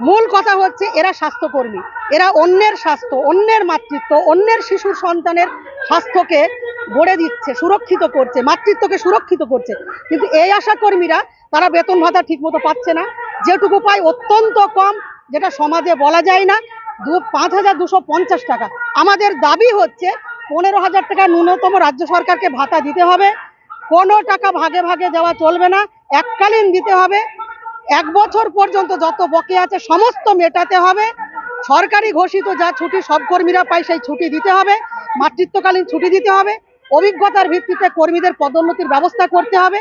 মূল কথা হচ্ছে এরা স্বাস্থ্যকর্মী। এরা অন্যের স্বাস্থ্য, অন্যের মাতৃত্ব, অন্যের শিশুর সন্তানের স্বাস্থ্যকে গড়ে দিচ্ছে, সুরক্ষিত করছে, মাতৃত্বকে সুরক্ষিত করছে। কিন্তু এই আশা কর্মীরা তারা বেতন ভাতা ঠিকমতো পাচ্ছে না। যেটুকু পায় অত্যন্ত কম, যেটা সমাজে বলা যায় না, দু, পাঁচ হাজার দুশো পঞ্চাশ টাকা। আমাদের দাবি হচ্ছে পনেরো হাজার টাকা ন্যূনতম রাজ্য সরকারকে ভাতা দিতে হবে। কোনো টাকা ভাগে ভাগে দেওয়া চলবে না। এককালীন দিতে হবে। এক বছর পর্যন্ত যত বকে আছে, সমস্ত মেটাতে হবে। সরকারি ঘোষিত যা ছুটি, সব কর্মীরা পায় সেই ছুটি দিতে হবে। মাতৃত্বকালীন ছুটি দিতে হবে। অভিজ্ঞতার ভিত্তিতে কর্মীদের পদোন্নতির ব্যবস্থা করতে হবে।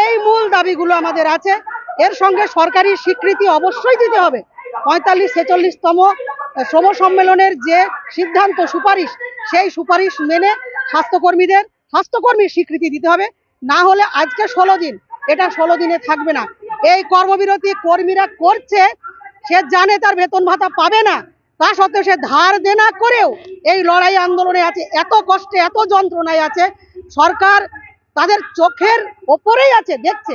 এই মূল দাবিগুলো আমাদের আছে। এর সঙ্গে সরকারি স্বীকৃতি অবশ্যই দিতে হবে। পঁয়তাল্লিশ ছেচল্লিশতম শ্রম সম্মেলনের যে সিদ্ধান্ত সুপারিশ, সেই সুপারিশ মেনে স্বাস্থ্যকর্মীদের, স্বাস্থ্যকর্মীর স্বীকৃতি দিতে হবে। না হলে আজকে ষোলো দিন। এটা ষোলো দিনে থাকবে না। এই কর্মবিরতি কর্মীরা করছে, সে জানে তার বেতন ভাতা পাবে না। তা সত্ত্বেও সে ধার দেনা করেও এই লড়াই আন্দোলনে আছে, এত কষ্টে, এত যন্ত্রণায় আছে। সরকার তাদের চোখের ওপরেই আছে, দেখছে।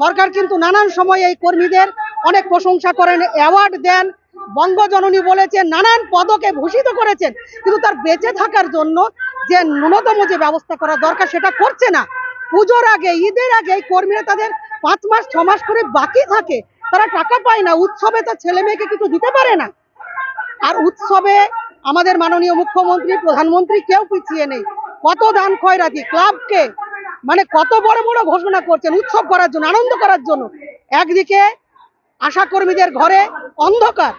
সরকার কিন্তু নানান সময় এই কর্মীদের অনেক প্রশংসা করেন অ্যাওয়ার্ড দেন। বঙ্গজননী বলেছেন নানান পদকে ভূষিত করেছেন। কিন্তু তার বেঁচে থাকার জন্য যে ন্যূনতম যে ব্যবস্থা করা দরকার, সেটা করছে না। পুজোর আগে, ঈদের আগে এই কর্মীরা তাদের পাঁচ মাস, ছ মাস করে বাকি থাকে, তারা টাকা পায় না। উৎসবে তার ছেলে মেয়েকে কিছু দিতে পারে না। আর উৎসবে আমাদের মাননীয় মুখ্যমন্ত্রী, প্রধানমন্ত্রী কেউ পিছিয়ে নেই। কত দান খয়রাতি, ক্লাবকে মানে কত বড় বড় ঘোষণা করছেন উৎসব করার জন্য, আনন্দ করার জন্য। একদিকে আশা কর্মীদের ঘরে অন্ধকার,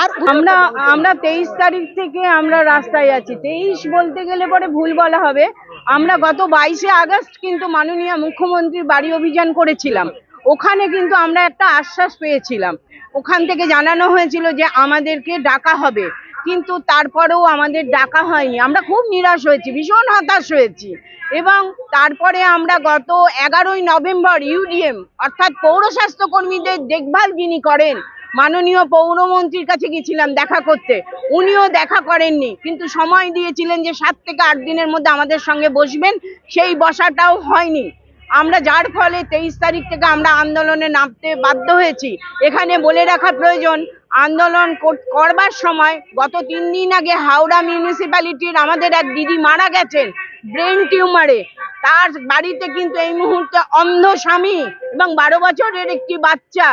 আর আমরা আমরা তেইশ তারিখ থেকে আমরা রাস্তায় আছি। তেইশ বলতে গেলে পরে ভুল বলা হবে। আমরা গত বাইশে আগস্ট কিন্তু মাননীয় মুখ্যমন্ত্রীর বাড়ি অভিযান করেছিলাম। ওখানে কিন্তু আমরা একটা আশ্বাস পেয়েছিলাম। ওখান থেকে জানানো হয়েছিল যে আমাদেরকে ডাকা হবে। কিন্তু তারপরেও আমাদের ডাকা হয়নি। আমরা খুব নিরাশ হয়েছি, ভীষণ হতাশ হয়েছি। এবং তারপরে আমরা গত এগারোই নভেম্বর ইউডিএম, অর্থাৎ পৌর স্বাস্থ্য কর্মীদের দেখভাল যিনি করেন মাননীয় পৌরমন্ত্রীর কাছে গেছিলাম দেখা করতে। উনিও দেখা করেননি, কিন্তু সময় দিয়েছিলেন যে সাত থেকে আট দিনের মধ্যে আমাদের সঙ্গে বসবেন, সেই বসাটাও হয়নি। আমরা যার ফলে তেইশ তারিখ থেকে আমরা আন্দোলনে নামতে বাধ্য হয়েছি। এখানে বলে রাখা প্রয়োজন, আন্দোলন করবার সময় গত তিন দিন আগে হাওড়া মিউনিসিপ্যালিটির আমাদের এক দিদি মারা গেছেন, ব্রেন টিউমারে। তার বাড়িতে কিন্তু এই মুহূর্তে অন্ধ স্বামী এবং বারো বছরের একটি বাচ্চা।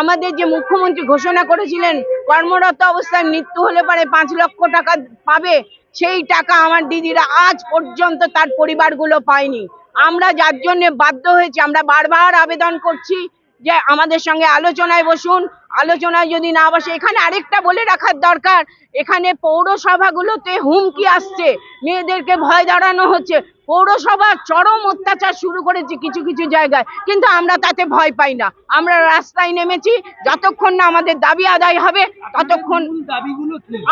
আমাদের যে মুখ্যমন্ত্রী ঘোষণা করেছিলেন, কর্মরত অবস্থায় মৃত্যু হলে পরে পাঁচ লক্ষ টাকা পাবে, সেই টাকা আমার দিদিরা আজ পর্যন্ত তার পরিবারগুলো পায়নি। আমরা যার জন্য বাধ্য হয়েছি, আমরা বারবার আবেদন করছি যে আমাদের সঙ্গে আলোচনায় বসুন আলোচনায় যদি না বসে এখানে আরেকটা বলে রাখার দরকার। এখানে পৌরসভাগুলোতে হুমকি আসছে মেয়েদেরকে ভয় দাঁড়ানো হচ্ছে। পৌরসভা চরম অত্যাচার শুরু করেছে কিছু কিছু জায়গায় কিন্তু আমরা তাতে ভয় পাই না। আমরা রাস্তায় নেমেছি যতক্ষণ না আমাদের দাবি আদায় হবে ততক্ষণ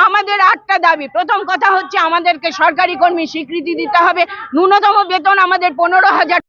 আমাদের আটটা দাবি। প্রথম কথা হচ্ছে আমাদেরকে সরকারি কর্মী স্বীকৃতি দিতে হবে। ন্যূনতম বেতন আমাদের পনেরো হাজার